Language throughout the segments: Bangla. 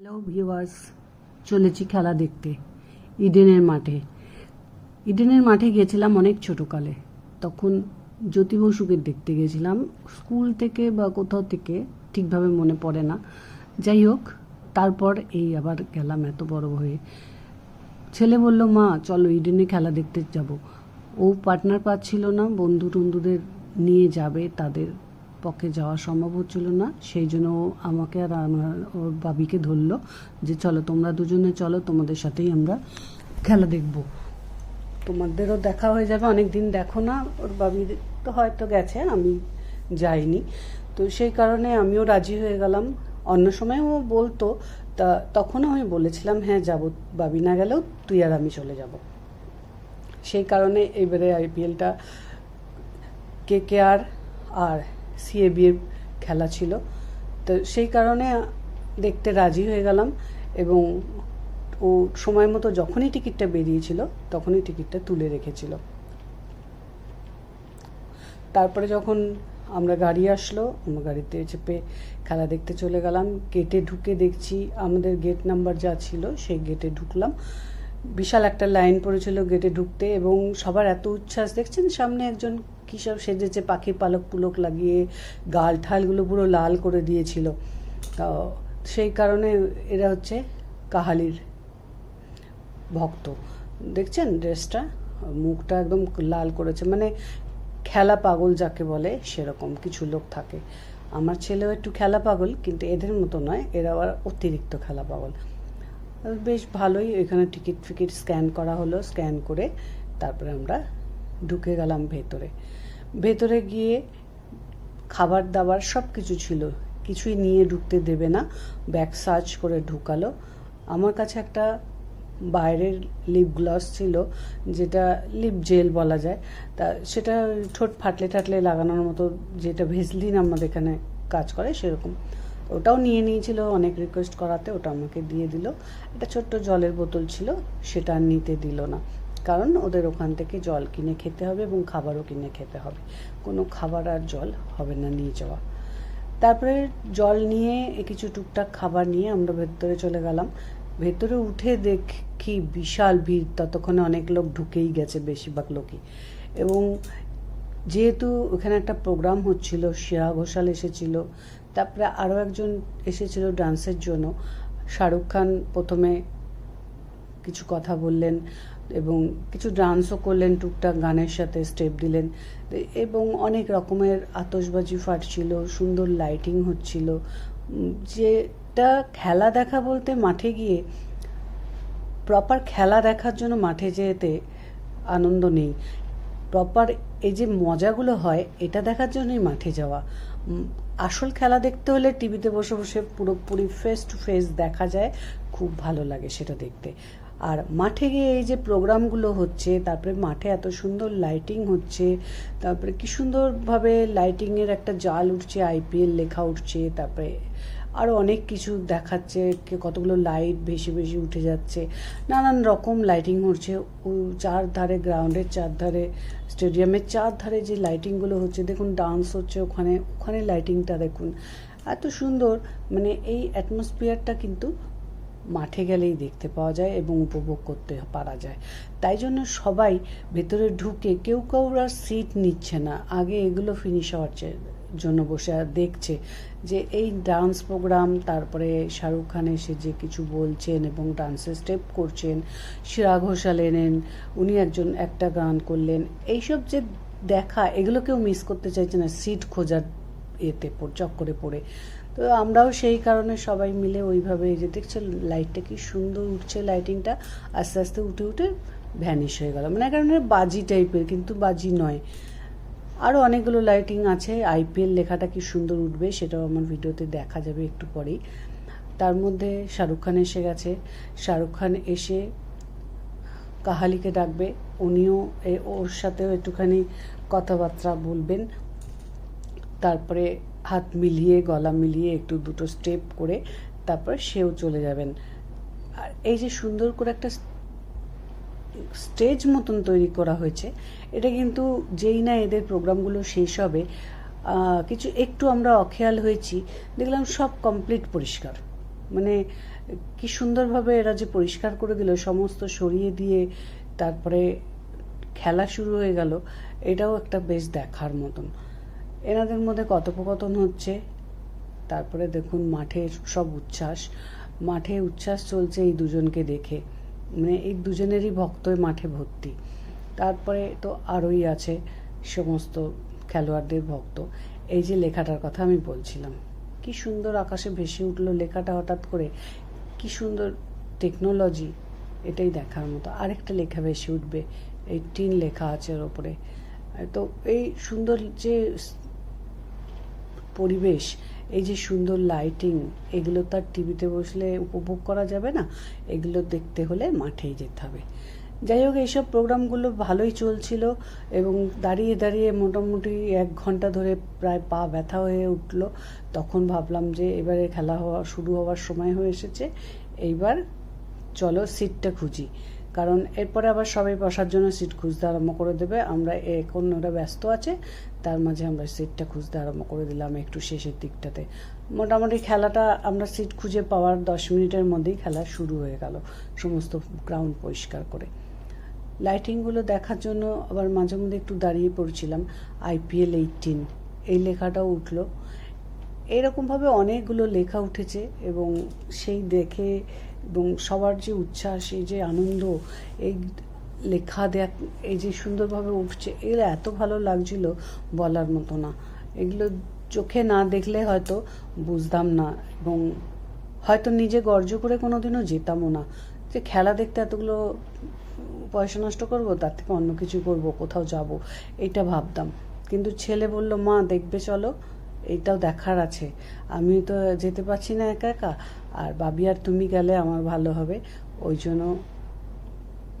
হ্যালো ভিউয়ার্স চলেছি খেলা দেখতে। ইডেনের মাঠে। ইডেনের মাঠে গেছিলাম অনেক ছোটোকালে। তখন জ্যোতি বসুকে দেখতে গেছিলাম স্কুল থেকে বা কোথাও থেকে, ঠিকভাবে মনে পড়ে না। যাই হোক, তারপর এই আবার গেলাম এত বড় হয়ে। ছেলে বলল, মা, চলো ইডেনে খেলা দেখতে যাব। ও পার্টনার পাচ্ছিল না বন্ধু টন্ধুদের নিয়ে যাবে, তাদের পক্ষে যাওয়া সম্ভব হচ্ছিল না। সেই জন্য আমাকে আর আমার ওর বাবিকে ধরলো যে, চলো তোমরা দুজনে চলো, তোমাদের সাথেই আমরা খেলা দেখব। তোমাদেরও দেখা হয়ে যাবে অনেক দিন দেখো না। ওর বাবি তো হয়তো গেছে, আমি যাইনি। তো সেই কারণে আমিও রাজি হয়ে গেলাম। অন্য সময় ও বলতো, তা তখনও আমি বলেছিলাম হ্যাঁ যাব। বাবি না গেলেও তুই আর আমি চলে যাব। সেই কারণে এবারে আইপিএলটা কে কে আর আর সিএবির খেলা ছিল। তো সেই কারণে দেখতে রাজি হয়ে গেলাম এবং ও সময় মতো যখনই টিকিটটা বেরিয়েছিল, তখনই টিকিটটা তুলে রেখেছিল। তারপরে যখন আমরা গাড়ি আসলো, আমরা গাড়িতে চেপে খেলা দেখতে চলে গেলাম। গেটে ঢুকে দেখছি আমাদের গেট নাম্বার যা ছিল, সেই গেটে ঢুকলাম। বিশাল একটা লাইন পড়েছিল গেটে ঢুকতে এবং সবার এত উচ্ছ্বাস। দেখছেন সামনে একজন কী সব সেজেছে, পাখি পালক পুলক লাগিয়ে গাল ঠালগুলো পুরো লাল করে দিয়েছিল। তো সেই কারণে এরা হচ্ছে কাহালির ভক্ত। দেখছেন ড্রেসটা? মুখটা একদম লাল করেছে। মানে খেলা পাগল যাকে বলে, সেরকম কিছু লোক থাকে। আমার ছেলেও একটু খেলা পাগল, কিন্তু এদের মতো নয়। এরা আবার অতিরিক্ত খেলা পাগল। বেশ ভালোই এখানে টিকিট ফিকিট স্ক্যান করা হলো। স্ক্যান করে তারপরে আমরা ঢুকে গেলাম ভেতরে। ভেতরে গিয়ে খাবার দাবার সব কিছু ছিল। কিছুই নিয়ে ঢুকতে দেবে না। ব্যাগ সার্চ করে ঢুকালো। আমার কাছে একটা বাইরের লিপ গ্লস ছিল, যেটা লিপ জেল বলা যায়। তা সেটা ঠোঁট ফাটলে টাটলে লাগানোর মতো যেটা ভেজলিন আমাদের এখানে কাজ করে সেরকম। ওটাও নিয়ে নিয়েছিল, অনেক রিকোয়েস্ট করাতে। ওটা আমাকে দিয়ে দিল। একটা ছোট্ট জলের বোতল ছিল, সেটা নিতে দিল না। কারণ ওদের ওখান থেকে জল কিনে খেতে হবে এবং খাবারও কিনে খেতে হবে। কোনো খাবার আর জল হবে না নিয়ে যাওয়া। তারপরে জল নিয়ে কিছু টুকটাক খাবার নিয়ে আমরা ভেতরে চলে গেলাম। ভেতরে উঠে দেখি বিশাল ভিড়, ততক্ষণে অনেক লোক ঢুকেই গেছে বেশিরভাগ লোকই। এবং যেহেতু ওখানে একটা প্রোগ্রাম হচ্ছিল শ্রেয়া ঘোষাল এসেছিল, তারপরে আরও একজন এসেছিল ডান্সের জন্য। শাহরুখ খান প্রথমে কিছু কথা বললেন। এবং কিছু ডান্সও করলেন, টুকটাক গানের সাথে স্টেপ দিলেন। এবং অনেক রকমের আতসবাজি ফাটছিল, সুন্দর লাইটিং হচ্ছিল। যেটা খেলা দেখা বলতে মাঠে গিয়ে প্রপার খেলা দেখার জন্য মাঠে যেতে আনন্দ নেই। প্রপার এই যে মজাগুলো হয়, এটা দেখার জন্যই মাঠে যাওয়া। আসল খেলা দেখতে হলে টিভিতে বসে বসে পুরোপুরি ফেস টু ফেস দেখা যায়, খুব ভালো লাগে সেটা দেখতে। আর মাঠে গিয়ে এই যে প্রোগ্রামগুলো হচ্ছে, তারপরে মাঠে এত সুন্দর লাইটিং হচ্ছে, তারপরে কি সুন্দরভাবে লাইটিংয়ের একটা জাল উঠছে আইপিএল লেখা উঠছে, তারপরে আরও অনেক কিছু দেখাচ্ছে কতগুলো লাইট বেশি বেশি উঠে যাচ্ছে, নানান রকম লাইটিং হচ্ছে। চার ধারে গ্রাউন্ডের চার ধারে স্টেডিয়ামের চার ধারে যে লাইটিংগুলো হচ্ছে, দেখুন ডান্স হচ্ছে ওখানে ওখানে লাইটিংটা দেখুন। এত সুন্দর মানে এই অ্যাটমসফিয়ারটা কিন্তু মাঠে গেলেই দেখতে পাওয়া যায় এবং উপভোগ করতে পারা যায়। তাই জন্য সবাই ভেতরে ঢুকে কেউ কেউ আর সিট নিচ্ছে না। আগে এগুলো ফিনিশ হওয়ার জন্য বসে দেখছে যে এই ডান্স প্রোগ্রাম তারপরে শাহরুখ খান এসে যে কিছু বলছেন এবং ডান্সের স্টেপ করছেন শ্রেয়া ঘোষাল এনেন উনি একজন একটা গান করলেন। এইসব যে দেখা, এগুলো কেউ মিস করতে চাইছে না। সিট খোঁজার এতে চক্করে পড়ে। তো আমরাও সেই কারণে সবাই মিলে ওইভাবে যে দেখছ লাইটটা কি সুন্দর উঠছে লাইটিংটা আস্তে আস্তে উঠে উঠে ভ্যানিশ হয়ে গেল। মানে কারণে বাজি টাইপের কিন্তু বাজি নয়। আরও অনেকগুলো লাইটিং আছে আইপিএল লেখাটা কি সুন্দর উঠবে সেটাও আমার ভিডিওতে দেখা যাবে একটু পরেই। তার মধ্যে শাহরুখ খান এসে গেছে। শাহরুখ খান এসে কাহালিকে ডাকবে, উনিও ওর সাথেও একটুখানি কথাবার্তা বলবেন। তারপরে হাত মিলিয়ে, গলা মিলিয়ে একটু দুটো স্টেপ করে তারপর সেও চলে যাবেন। আর এই যে সুন্দর করে একটা স্টেজ মতন তৈরি করা হয়েছে, এটা কিন্তু যেই না এদের প্রোগ্রামগুলো শেষ হবে কিছু একটু আমরা অখেয়াল হয়েছি, দেখলাম সব কমপ্লিট পরিষ্কার। মানে কি সুন্দরভাবে এরা যে পরিষ্কার করে দিল, সমস্ত সরিয়ে দিয়ে তারপরে খেলা শুরু হয়ে গেল, এটাও একটা বেশ দেখার মতন। এনাদের মধ্যে কথোপকথন হচ্ছে। তারপরে দেখুন, মাঠে সব উচ্ছ্বাস। মাঠে উচ্ছ্বাস চলছে এই দুজনকে দেখে। মানে এই দুজনেরই ভক্তই মাঠে ভর্তি। তারপরে তো আরোই আছে সমস্ত খেলোয়াড়দের ভক্ত। এই যে লেখাটার কথা আমি বলছিলাম, কি সুন্দর আকাশে ভেসে উঠল লেখাটা হঠাৎ করে। কি সুন্দর টেকনোলজি এটাই দেখার মতো। আরেকটা লেখা ভেসে উঠবে, এই টিন লেখা আছে ওর ওপরে। তো এই সুন্দর যে পরিবেশ, এই যে সুন্দর লাইটিং এগুলো তার টিভিতে বসলে উপভোগ করা যাবে না, এগুলো দেখতে হলে মাঠেই যেতে হবে। যাই হোক, এইসব প্রোগ্রামগুলো ভালোই চলছিল এবং দাঁড়িয়ে দাঁড়িয়ে মোটামুটি এক ঘণ্টা ধরে প্রায় পা ব্যথা হয়ে উঠল। তখন ভাবলাম যে এবারে খেলা হওয়া, শুরু হওয়ার সময় হয়ে এসেছে, এইবার চলো সিটটা খুঁজি। কারণ এরপরে আবার সবাই বসার জন্য সিট খুঁজতে আরম্ভ করে দেবে। আমরা এখন ওরা ব্যস্ত আছে, তার মাঝে আমরা সিটটা খুঁজতে আরম্ভ করে দিলাম একটু শেষের দিকটাতে। মোটামুটি খেলাটা আমরা সিট খুঁজে পাওয়ার দশ মিনিটের মধ্যেই খেলা শুরু হয়ে গেল, সমস্ত গ্রাউন্ড পরিষ্কার করে। লাইটিংগুলো দেখার জন্য আবার মাঝে মধ্যে একটু দাঁড়িয়ে পড়ছিলাম আইপিএল এইটিন এই লেখাটাও উঠল। এরকমভাবে অনেকগুলো লেখা উঠেছে এবং সেই দেখে এবং সবার যে উচ্ছ্বাস, এই যে আনন্দ, এই লেখা দেখ এই যে সুন্দরভাবে উঠছে, এগুলো এত ভালো লাগছিল বলার মতো না। এগুলো চোখে না দেখলে হয়তো বুঝতাম না এবং হয়তো নিজে গর্জ করে কোনো দিনও যেতামও না। যে খেলা দেখতে এতগুলো পয়সা নষ্ট করব, তার থেকে অন্য কিছু করব, কোথাও যাব, এটা ভাবতাম। কিন্তু ছেলে বলল, মা, দেখবে চলো। এইটাও দেখার আছে। আমি তো যেতে পারছি না একা একা। আর বাবি আর তুমি গেলে আমার ভালো হবে। ওই জন্য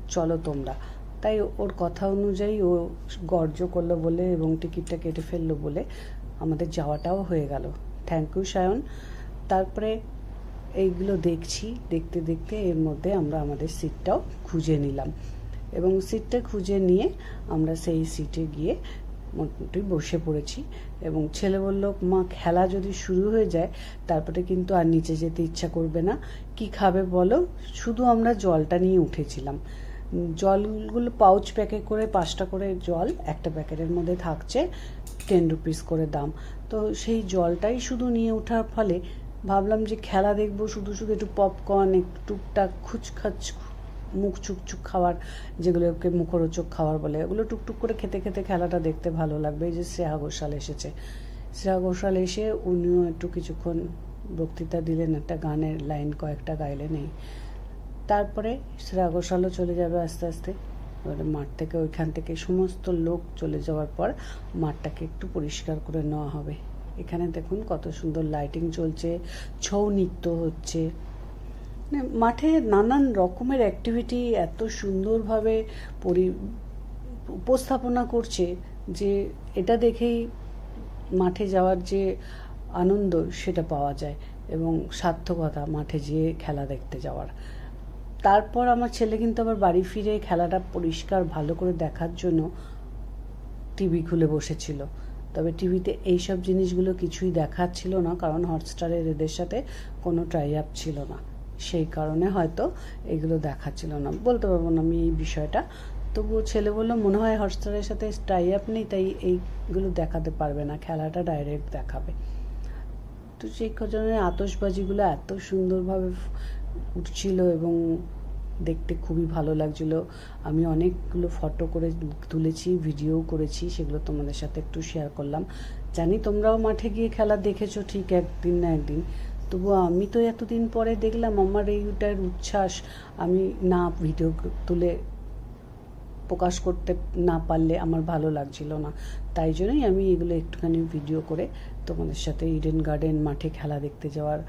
চলো তোমরা। তাই ওর কথা অনুযায়ী ও গর্জ করল বলে এবং টিকিটটা কেটে ফেলল বলে আমাদের যাওয়াটাও হয়ে গেল। Thank you Sayan. তারপরে এইগুলো দেখছি। দেখতে দেখতে এর মধ্যে আমরা আমাদের সিটটাও খুঁজে নিলাম। এবং সিটটা খুঁজে নিয়ে আমরা সেই সিটে গিয়ে মোটামুটি বসে পড়েছি। এবং ছেলে বলল মা খেলা যদি শুরু হয়ে যায়, তারপরে কিন্তু আর নিচে যেতে ইচ্ছা করবে না। কি খাবে বলো? শুধু আমরা জলটা নিয়ে উঠেছিলাম। জলগুলো পাউচ প্যাকে করে, পাঁচটা করে জল একটা প্যাকেটের মধ্যে থাকছে টেন রুপিস করে দাম। তো সেই জলটাই শুধু নিয়ে ওঠার ফলে ভাবলাম যে খেলা দেখব, শুধু শুধু একটু পপকর্ন একটু টুকটাক খুচখাচ মুখ চুকচুক খাওয়ার, যেগুলোকে মুখরোচক খাওয়ার বলে ওগুলো টুকটুক করে খেতে খেতে খেলাটা দেখতে ভালো লাগবে। এই যে শ্রেয়া ঘোষাল এসেছে। শ্রেয়া ঘোষাল এসে উনিও একটু কিছুক্ষণ বক্তৃতা দিলেন, একটা গানের লাইন কয়েকটা গাইলেন এই। তারপরে শ্রেয়া ঘোষালও চলে যাবে আস্তে আস্তে। এবারে মাঠ থেকে ওইখান থেকে সমস্ত লোক চলে যাওয়ার পর মাঠটাকে একটু পরিষ্কার করে নেওয়া হবে। এখানে দেখুন কত সুন্দর লাইটিং চলছে, ছৌ নৃত্য হচ্ছে। মাঠে নানান রকমের অ্যাক্টিভিটি এত সুন্দরভাবে পরি, উপস্থাপনা করছে যে এটা দেখেই মাঠে যাওয়ার যে আনন্দ সেটা পাওয়া যায় এবং সার্থকতা মাঠে যেয়ে খেলা দেখতে যাওয়ার। তারপর আমার ছেলে কিন্তু আবার বাড়ি ফিরে খেলাটা পরিষ্কার ভালো করে দেখার জন্য টিভি খুলে বসেছিল। তবে টিভিতে এইসব জিনিসগুলো কিছুই দেখাচ্ছিল না, কারণ হটস্টারের এদের সাথে কোনো ট্রাই আপ ছিল না। সেই কারণে হয়তো এগুলো দেখাচ্ছিল না। বলতে পারব না আমি এই বিষয়টা। তবুও ছেলে বলল, মনে হয় হটস্টারের সাথে টাই আপ নেই, তাই এইগুলো দেখাতে পারবে না। খেলাটা ডাইরেক্ট দেখাবে। তো সেই কারণে আতসবাজিগুলো এত সুন্দরভাবে উঠছিল এবং দেখতে খুবই ভালো লাগছিল। আমি অনেকগুলো ফটো করে তুলেছি, ভিডিও করেছি, সেগুলো তোমাদের সাথে একটু শেয়ার করলাম। জানি তোমরাও মাঠে গিয়ে খেলা দেখেছ ঠিক একদিন না একদিন। তবুও আমি তো এতদিন পরে দেখলাম আমার এইটার উচ্ছ্বাস। আমি না ভিডিও তুলে প্রকাশ করতে না পারলে আমার ভালো লাগছিল না। তাই জন্যই আমি এগুলো একটুখানি ভিডিও করে তোমাদের সাথে ইডেন গার্ডেন মাঠে খেলা দেখতে যাওয়ার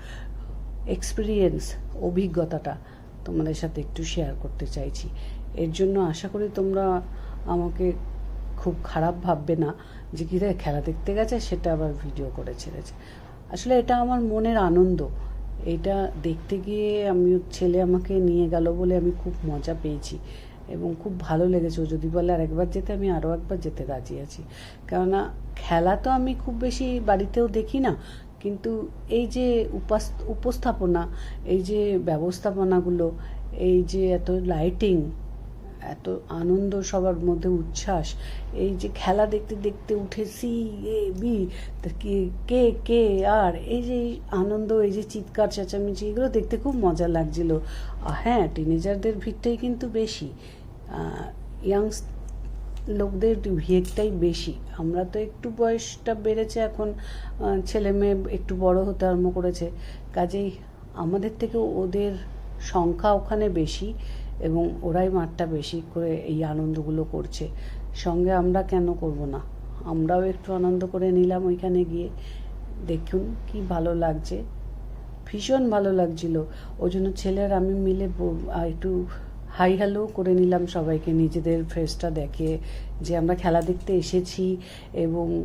এক্সপিরিয়েন্স অভিজ্ঞতাটা তোমাদের সাথে একটু শেয়ার করতে চাইছি। এর জন্য আশা করি তোমরা আমাকে খুব খারাপ ভাববে না যে কী খেলা দেখতে গেছে সেটা আবার ভিডিও করে ছেড়েছে। আসলে এটা আমার মনের আনন্দ। এটা দেখতে গিয়ে আমি ছেলে আমাকে নিয়ে গেল বলে আমি খুব মজা পেয়েছি এবং খুব ভালো লেগেছে। ও যদি বলে আর একবার যেতে, আমি আরও একবার যেতে রাজি আছি। কেননা খেলা তো আমি খুব বেশি বাড়িতেও দেখি না। কিন্তু এই যে উপাস, উপস্থাপনা, এই যে ব্যবস্থাপনাগুলো, এই যে এত লাইটিং এত আনন্দ, সবার মধ্যে উচ্ছ্বাস। এই যে খেলা দেখতে দেখতে উঠে সি এ বি কে কে কে, আর, এই যে আনন্দ, এই যে চিৎকার, চেঁচামেচি, এগুলো দেখতে খুব মজা লাগছিল। হ্যাঁ টিনেজারদের ভিড়টাই কিন্তু বেশি। ইয়াংস লোকদের ভিড়টাই বেশি। আমরা তো একটু বয়সটা বেড়েছে এখন ছেলে মেয়ে একটু বড় হতে আরম্ভ করেছে। কাজেই আমাদের থেকে ওদের সংখ্যা ওখানে বেশি। এবং ওরাই মাঠটা বেশি করে এই আনন্দগুলো করছে। সঙ্গে আমরা কেন করব না? আমরাও একটু আনন্দ করে নিলাম ওইখানে গিয়ে। দেখুন কি ভালো লাগছে। ভীষণ ভালো লাগছিল। ওই জন্য ছেলের আমি মিলে একটু হাই হ্যালো করে নিলাম সবাইকে, নিজেদের ফেসটা দেখে যে আমরা খেলা দেখতে এসেছি এবং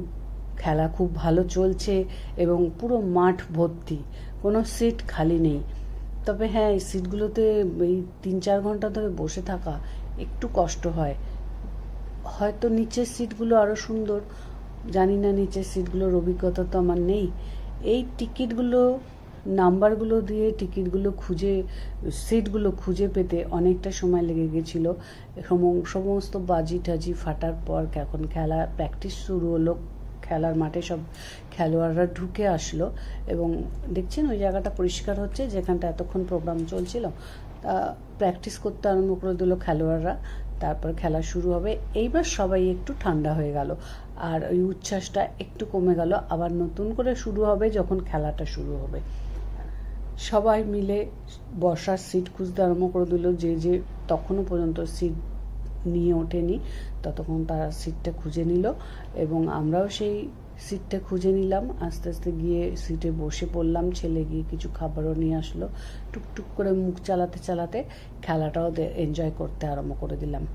খেলা খুব ভালো চলছে এবং পুরো মাঠ ভর্তি। কোনো সিট খালি নেই। তবে হ্যাঁ এই সিটগুলোতে এই তিন চার ঘণ্টা ধরে বসে থাকা একটু কষ্ট হয়। হয়তো নিচের সিটগুলো আরও সুন্দর। জানি না নিচের সিটগুলোর অভিজ্ঞতা তো আমার নেই। এই টিকিটগুলো, নাম্বারগুলো দিয়ে টিকিটগুলো খুঁজে, সিটগুলো খুঁজে পেতে অনেকটা সময় লেগে গেছিল। সম- সমস্ত বাজি টাজি ফাটার পর এখন খেলা প্র্যাকটিস শুরু হলো। খেলার মাঠে সব খেলোয়াড়রা ঢুকে আসলো এবং দেখছেন ওই জায়গাটা পরিষ্কার হচ্ছে, যেখানটা এতক্ষণ প্রোগ্রাম চলছিল। তা প্র্যাকটিস করতে আরম্ভ করে দিল খেলোয়াড়রা, তারপর খেলা শুরু হবে। এইবার সবাই একটু ঠান্ডা হয়ে গেল আর ওই উচ্ছ্বাসটা একটু কমে গেল। আবার নতুন করে শুরু হবে যখন খেলাটা শুরু হবে। সবাই মিলে বসার সিট খুঁজতে আরম্ভ করে দিল। যে যে তখনও পর্যন্ত সিট নিয়ে ওঠেনি। ততক্ষণ তারা সিটটা খুঁজে নিল এবং আমরাও সেই সিটটা খুঁজে নিলাম। আস্তে আস্তে গিয়ে সিটে বসে পড়লাম। ছেলে গিয়ে কিছু খাবারও নিয়ে আসলো। টুকটুক করে মুখ চালাতে চালাতে খেলাটাও এনজয় করতে আরম্ভ করে দিলাম।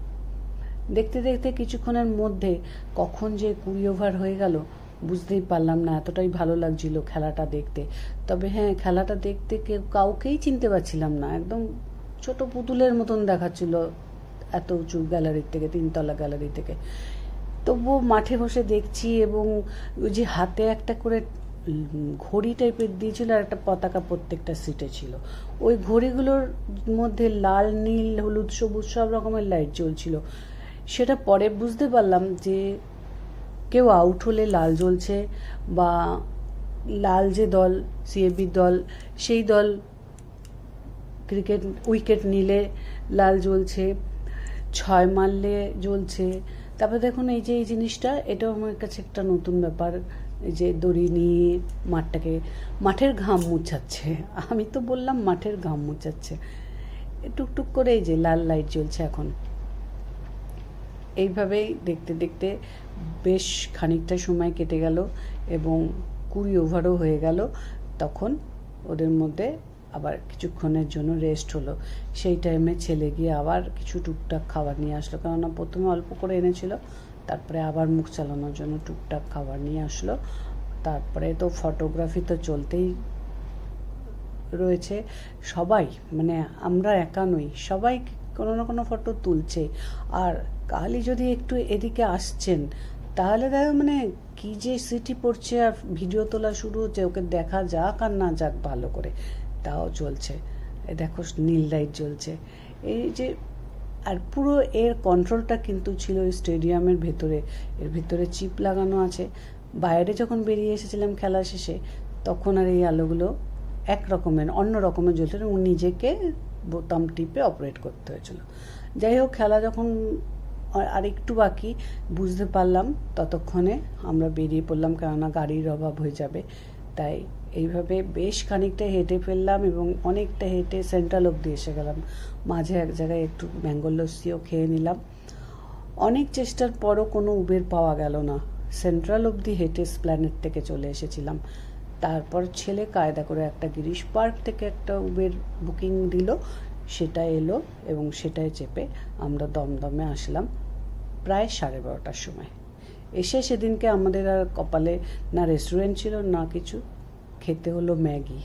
দেখতে দেখতে কিছুক্ষণের মধ্যে কখন যে কুড়ি ওভার হয়ে গেল, বুঝতেই পারলাম না। এতটাই ভালো লাগছিল খেলাটা দেখতে। তবে হ্যাঁ খেলাটা দেখতে কেউ কাউকেই চিনতে পারছিলাম না। একদম ছোট পুতুলের মতন দেখাচ্ছিল এত উঁচু গ্যালারির থেকে, তিনতলা গ্যালারি থেকে। তবুও মাঠে বসে দেখছি এবং ওই যে হাতে একটা করে ঘড়ি টাইপের দিয়েছিল আর একটা পতাকা প্রত্যেকটা সিটে ছিল। ওই ঘড়িগুলোর মধ্যে লাল, নীল, হলুদ, সবুজ সব রকমের লাইট জ্বলছিল। সেটা পরে বুঝতে পারলাম যে কেউ আউট হলে লাল জ্বলছে বা লাল যে দল সিএবি দল, সেই দল ক্রিকেট উইকেট নিলে লাল জ্বলছে। ছয় মারলে জ্বলছে। তারপরে দেখুন এই যে এই জিনিসটা, এটাও আমার কাছে একটা নতুন ব্যাপার, এই যে দড়ি নিয়ে মাঠটাকে, মাঠের ঘাম মুছাচ্ছে। আমি তো বললাম মাঠের ঘাম মুছাচ্ছে। টুকটুক করে এই যে লাল লাইট জ্বলছে এখন। এইভাবেই দেখতে দেখতে বেশ খানিকটা সময় কেটে গেল এবং কুড়ি ওভারও হয়ে গেল। তখন ওদের মধ্যে আবার কিছুক্ষণের জন্য রেস্ট হলো। সেই টাইমে ছেলে গিয়ে আবার কিছু টুকটাক খাবার নিয়ে আসলো। কেননা প্রথমে অল্প করে এনেছিল, তারপরে আবার মুখ চালানোর জন্য টুকটাক খাবার নিয়ে আসলো। তারপরে তো ফটোগ্রাফি তো চলতেই রয়েছে। সবাই মানে আমরা একা নই, সবাই কোনো না কোনো ফটো তুলছে। আর কালই যদি একটু এদিকে আসছেন, তাহলে দেখো মানে কি যে সিটি পড়ছে আর ভিডিও তোলা শুরু হচ্ছে, ওকে দেখা যাক আর না যাক ভালো করে। তাও চলছে দেখো নীল লাইট জ্বলছে। এই যে, আর পুরো এর কন্ট্রোলটা কিন্তু ছিল স্টেডিয়ামের ভেতরে। এর ভেতরে চিপ লাগানো আছে। বাইরে যখন বেরিয়ে এসেছিলাম খেলা শেষে, তখন আর এই আলোগুলো এক রকমের অন্য রকমের জ্বলছিল এবং নিজেকে বোতাম টিপে অপারেট করতে হয়েছিল। যাই হোক, খেলা যখন আর একটু বাকি, বুঝতে পারলাম ততক্ষণে আমরা বেরিয়ে পড়লাম কেননা গাড়ির অভাব হয়ে যাবে। তাই এইভাবে বেশ খানিকটা হেঁটে ফেললাম এবং অনেকটা হেঁটে সেন্ট্রাল অব্দি এসে গেলাম। মাঝে এক জায়গায় একটু ম্যাঙ্গো লস্যিও খেয়ে নিলাম। অনেক চেষ্টার পরও কোনো উবের পাওয়া গেল না। সেন্ট্রাল অবধি হেঁটে স্প্ল্যানেট থেকে চলে এসেছিলাম। তারপর ছেলে কায়দা করে একটা গিরিশ পার্ক থেকে একটা উবের বুকিং দিল। সেটা এলো এবং সেটায় চেপে আমরা দমদমে আসলাম প্রায় সাড়ে বারোটার সময়। এসে সেদিনকে আমাদের আর কপালে না রেস্টুরেন্ট ছিল, না কিছু। খেতে হলো ম্যাগি।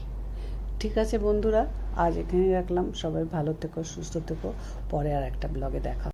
ঠিক আছে বন্ধুরা, আজ এখানে রাখলাম। সবাই ভালো থেকো, সুস্থ থেকো। পরে আর একটা ব্লগে দেখা